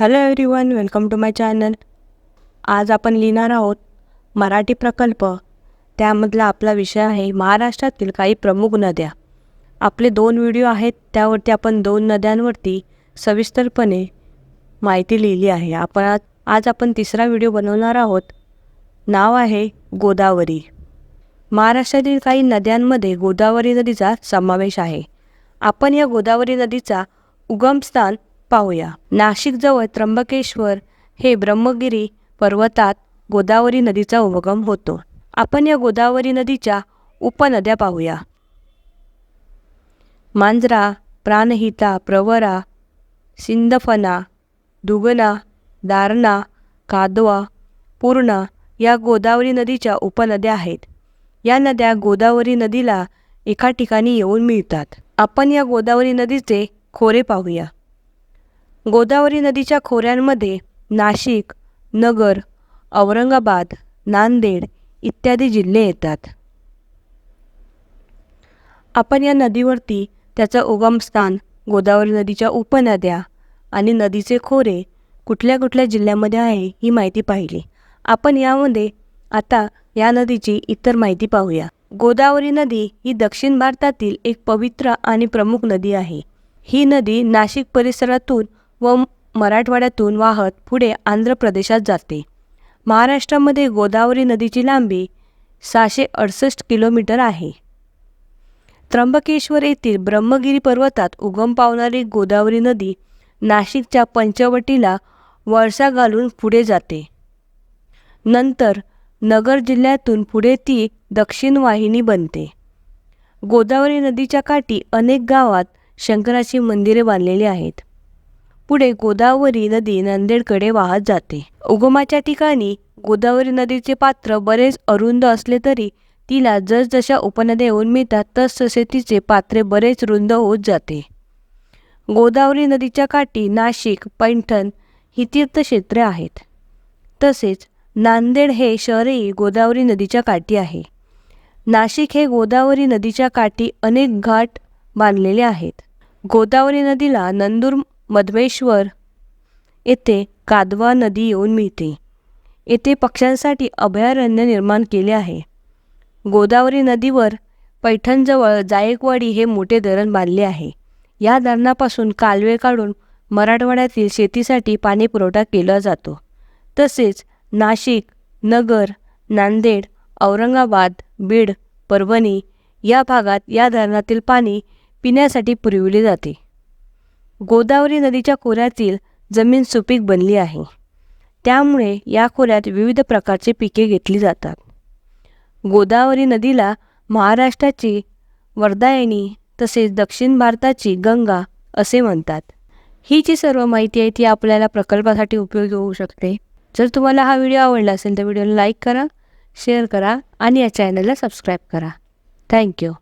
Hello everyone welcome to my channel आज आपण लिहिणार आहोत मराठी प्रकल्प. त्यामधला आपला विषय आहे महाराष्ट्रातील काही प्रमुख नद्या. आपले दोन व्हिडिओ आहेत त्यावरती आपण दोन नद्यांवरती सविस्तरपणे माहिती लिहिली आहे. आपण आज आज आपण तिसरा व्हिडिओ बनवणार आहोत. नाव आहे गोदावरी. महाराष्ट्रातील काही नद्यांमध्ये गोदावरी नदीचा समावेश आहे. आपण या गोदावरी नदीचा उगमस्थान पाहूया. नाशिकजवळ त्र्यंबकेश्वर हे ब्रह्मगिरी पर्वतात गोदावरी नदीचा उगम होतो. आपण या गोदावरी नदीच्या उपनद्या पाहूया. मांजरा प्राणहिता प्रवरा सिंदफना दुगना दारणा कादवा पूर्णा या गोदावरी नदीच्या उपनद्या आहेत. या नद्या गोदावरी नदीला एका ठिकाणी येऊन मिळतात. आपण या गोदावरी नदीचे खोरे पाहूया. गोदावरी नदीच्या खोऱ्यांमध्ये नाशिक नगर औरंगाबाद नांदेड इत्यादी जिल्हे येतात. आपण या नदीवरती त्याचं उगमस्थान गोदावरी नदीच्या उपनद्या आणि नदीचे खोरे कुठल्या कुठल्या जिल्ह्यामध्ये आहे ही माहिती पाहिली. आपण यामध्ये आता या नदीची इतर माहिती पाहूया. गोदावरी नदी ही दक्षिण भारतातील एक पवित्र आणि प्रमुख नदी आहे. ही नदी नाशिक परिसरातून व मराठवाड्यातून वाहत पुढे आंध्र प्रदेशात जाते. महाराष्ट्रामध्ये गोदावरी नदीची लांबी सहाशे अडसष्ट किलोमीटर आहे. त्र्यंबकेश्वर येथील ब्रह्मगिरी पर्वतात उगम पावणारी गोदावरी नदी नाशिकच्या पंचवटीला वळसा घालून पुढे जाते. नंतर नगर जिल्ह्यातून पुढे ती दक्षिण वाहिनी बनते. गोदावरी नदीच्या काठी अनेक गावात शंकराची मंदिरे बांधलेली आहेत. पुढे गोदावरी नदी नांदेडकडे वाहत जाते. उगमाच्या ठिकाणी गोदावरी नदीचे पात्र बरेच अरुंद असले तरी तिला जसजशा उपनद्या येऊन मिळतात तसतसे तिचे पात्रे बरेच रुंद होत जाते. गोदावरी नदीच्या काठी नाशिक पैठण ही तीर्थक्षेत्रे आहेत. तसेच नांदेड हे शहरही गोदावरी नदीच्या काठी आहे. नाशिक हे गोदावरी नदीच्या काठी अनेक घाट बांधलेले आहेत. गोदावरी नदीला नंदूर मधमेश्वर. येथे कादवा नदी येऊन मिळते. येथे पक्ष्यांसाठी अभयारण्य निर्माण केले आहे. गोदावरी नदीवर पैठणजवळ जायकवाडी हे मोठे धरण बांधले आहे. या धरणापासून कालवे काढून मराठवाड्यातील शेतीसाठी पाणी पुरवठा केला जातो. तसेच नाशिक नगर नांदेड औरंगाबाद बीड परभणी या भागात या धरणातील पाणी पिण्यासाठी पुरविले जाते. गोदावरी नदीच्या खोऱ्यातील जमीन सुपीक बनली आहे. त्यामुळे या खोऱ्यात विविध प्रकारचे पिके घेतली जातात. गोदावरी नदीला महाराष्ट्राची वर्धायनी तसेच दक्षिण भारताची गंगा असे म्हणतात. ही जी सर्व माहिती आहे ती आपल्याला प्रकल्पासाठी उपयोगी होऊ शकते. जर तुम्हाला हा व्हिडिओ आवडला असेल तर व्हिडिओला लाईक करा शेअर करा आणि या चॅनलला सबस्क्राईब करा. थँक्यू.